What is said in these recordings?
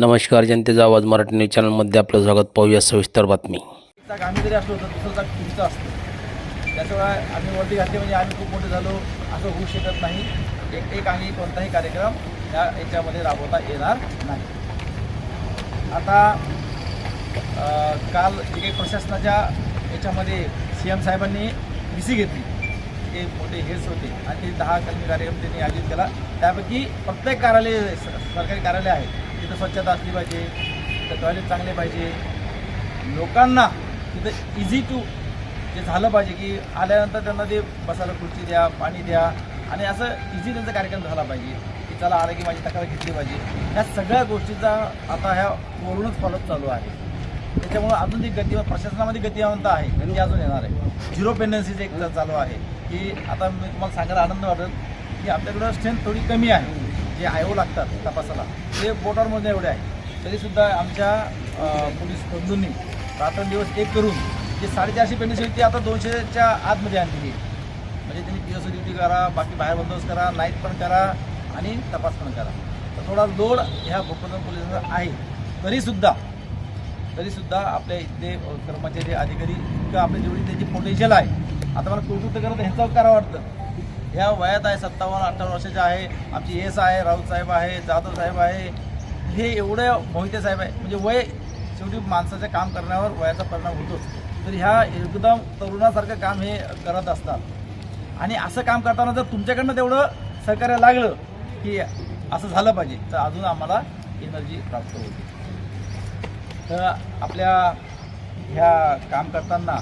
नमस्कार जनतेचा आवाज मराठी न्यूज चॅनलमध्ये आपलं स्वागत. पाहूया सविस्तर बातमी. आम्ही जरी असलो तर दुसरं जाग तुमचं असतं. त्याशिवाय आम्ही वरती घातली म्हणजे आम्ही खूप मोठे झालो असं होऊ शकत नाही. एक एक आम्ही कोणताही कार्यक्रम या याच्यामध्ये राबवता येणार नाही. आता काल एक प्रशासनाच्या याच्यामध्ये सी एम साहेबांनी बी घेतली. ते मोठे हेच होते. आणि ते दहा कलमी कार्यक्रम त्यांनी आयोजित केला. त्यापैकी प्रत्येक कार्यालय स- सरकारी कार्यालय आहेत. तिथं स्वच्छता असली पाहिजे तिथं टॉयलेट चांगले पाहिजे. लोकांना तिथं इझी टू जे झालं पाहिजे की आल्यानंतर त्यांना ते बसायला खुर्ची द्या पाणी द्या आणि असं इझी त्यांचा कार्यक्रम झाला पाहिजे की चला आलं की माझी तक्रार घेतली पाहिजे. ह्या सगळ्या गोष्टीचा आता ह्या वरूनच फॉलोअप चालू आहे. त्याच्यामुळं अजून ती गती प्रशासनामध्ये गतिवंत आहे. आणि ती अजून येणार आहे. झिरो पेंडन्सीचं एक चालू आहे. की आता मी तुम्हाला सांगायला आनंद वाटेल की आपल्याकडं स्ट्रेंथ थोडी कमी आहे. जे आयो लागतात तपासाला ते बोटावर एवढे आहे तरीसुद्धा आमच्या पोलीस बंधूंनी रात्रंदिवस एक करून जे साडेचारशे पेंडिंग होती ती आता दोनशेच्या आतमध्ये आणली म्हणजे त्यांनी पी एस ड्युटी करा बाकी बाहेर बंदोबस्त करा नाईट पण करा आणि तपास पण करा. तर थोडा लोड ह्या भोकरदन पोलिसांचा आहे. तरीसुद्धा तरीसुद्धा आपल्या इथले कर्मचारी अधिकारी किंवा आपल्या जेवढी त्याची पोटेन्शियल आहे आता मला कुटुंब करत ह्याचा करा वाटतं. ह्या वयात आहे सत्तावन्न अठ्ठावन्न वर्षाचे आहे. आमची एस आहे राऊत साहेब आहे जाधव साहेब आहे. हे एवढं मोहिते साहेब आहे. म्हणजे वय शेवटी माणसाचं काम करण्यावर वयाचा परिणाम होतोच. तर ह्या एकदम तरुणासारखं काम हे करत असतात. आणि असं काम करताना जर तुमच्याकडनं तेवढं सहकार्य लागलं की असं झालं पाहिजे तर अजून आम्हाला एनर्जी प्राप्त होते तर आपल्या ह्या काम करताना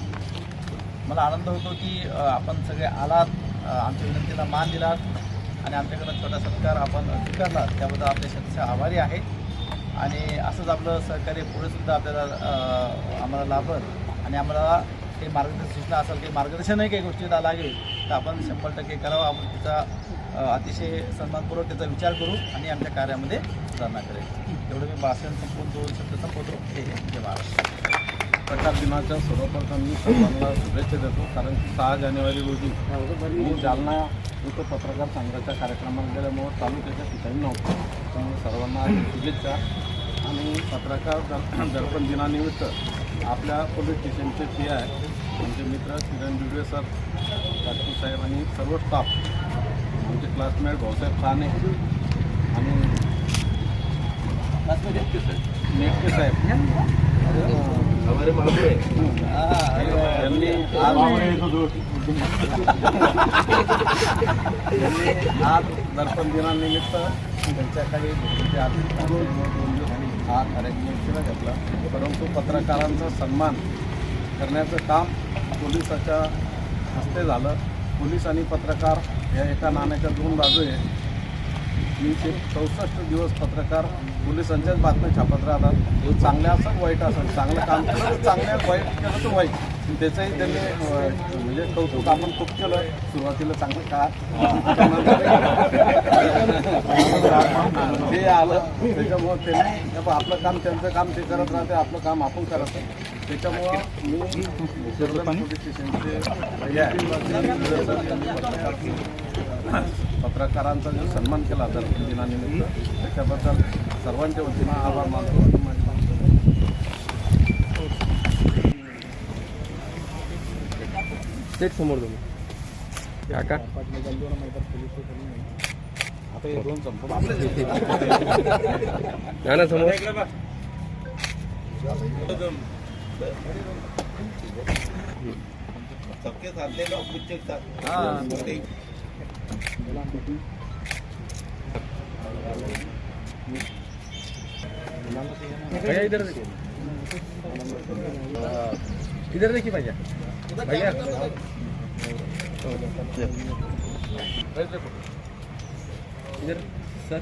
मला आनंद होतो की आपण सगळे आलात. आमच्या विनंतीला मान दिलात आणि आमच्याकडं छोटा सत्कार आपण स्वीकारला त्याबद्दल आपले शतशः आभारी आहे आणि असंच आपलं सहकार्य पुढे सुद्धा आपल्याला आम्हाला लाभत आणि आम्हाला काही मार्गदर्शन सूचना असेल काही मार्गदर्शनही काही गोष्टीला लागेल तर आपण शंभर टक्के करावं आपण त्याचा अतिशय सन्मानपूर्वक त्याचा विचार करू आणि आमच्या कार्यामध्ये सुधारणा करेल एवढं मी भाषण संपवून दोन शब्द संपवतो हे धन्यवाद महाराष्ट्र प्रकार दिनाच्या सर्वप्रथम मी सर्वांना शुभेच्छा देतो. कारण की सहा जानेवारी रोजी मी जालना इथं पत्रकार संघाच्या कार्यक्रमात गेल्यामुळं तालुक्याच्या ठिकाणी नव्हतो. त्यामुळे सर्वांना शुभेच्छा. आणि पत्रकार दर- दर्पण दिनानिमित्त आपल्या पोलीस स्टेशनचे पी आय आमचे मित्र किरण बिडवे सर राजपूत साहेब आणि सर्व स्टाफ आमचे क्लासमेट भाऊसाहेब साने आणि नेटके साहेब. यांनी आज आज दर्पण दिनानिमित्त त्यांच्या आधी हा कार्यक्रम केला घेतला परंतु पत्रकारांचा सन्मान करण्याचं काम पोलिसाच्या हस्ते झालं. पोलीस आणि पत्रकार या एका नाण्याच्या दोन बाजू आहे तीनशे चौसष्ट दिवस पत्रकार पोलिसांच्याच बातम्या छापत राहतात. चांगल्या असं वाईट असं? चांगलं काम केलं चांगल्या वाईट केलं तर वाईट. त्याचंही त्यांनी म्हणजे कौतुक आपण खूप केलं सुरुवातीला चांगलं का? ते आलं त्याच्यामुळं त्यांनी हे आपलं काम त्यांचं काम ते करत राहते आपलं काम आपण करत त्याच्यामुळं मी पत्रकारांचा जो सन्मान केला दर्पण दिनानिमित्त त्याच्याबद्दल सर्वांच्या वतीनं आभार मानतो. तेच समोर तुम्ही काका आता हे दोन संप ना ना समोर. भैया इधर देखिए इधर देखिए भैया भैया इधर सर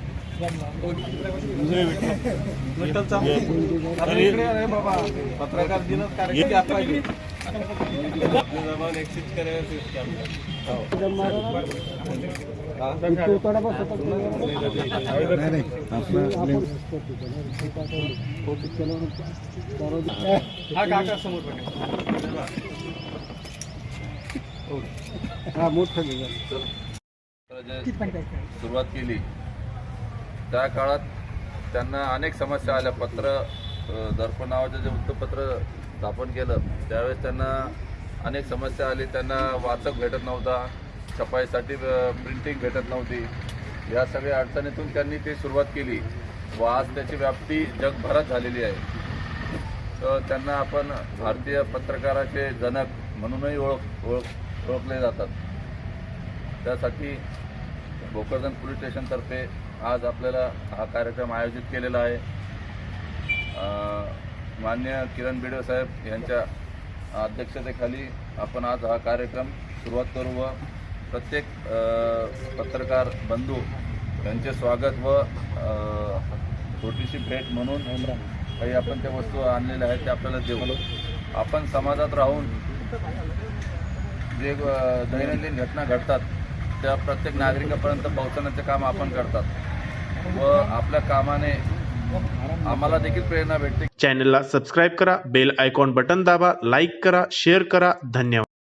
पत्रकार दिनच कार्यक्रम हा काका समोर सुरुवात केली. त्या काळात त्यांना अनेक समस्या आल्या. पत्र दर्पण नावाचं जे वृत्तपत्र स्थापन केलं त्यावेळेस त्यांना अनेक समस्या आली. त्यांना वाचक भेटत नव्हता छपाईसाठी प्रिंटिंग भेटत नव्हती. या सगळ्या अडचणीतून त्यांनी ती सुरुवात केली व आज त्याची व्याप्ती जगभरात झालेली आहे. तर त्यांना आपण भारतीय पत्रकाराचे जनक म्हणूनही ओळख ओळख ओळखले जातात. त्यासाठी भोकरदन पोलीस स्टेशनतर्फे आज आपल्याला हा कार्यक्रम आयोजित केलेला आहे. मान्य किरण बिडे साहेब यांच्या अध्यक्षतेखाली आपण आज हा कार्यक्रम सुरुवात करू व प्रत्येक पत्रकार बंधू यांचे स्वागत व छोटीशी भेट म्हणून काही आपण त्या वस्तू आणलेल्या आहेत त्या आपल्याला देऊ. आपण समाजात राहून जे दैनंदिन घटना घडतात त्या प्रत्येक नागरिकापर्यंत पोहोचवण्याचे काम आपण करतात. व आपल्या कामाने आम्हाला देखील प्रेरणा भेटते. चॅनलला सबस्क्राईब करा बेल आयकॉन बटन दाबा लाईक करा शेअर करा. धन्यवाद.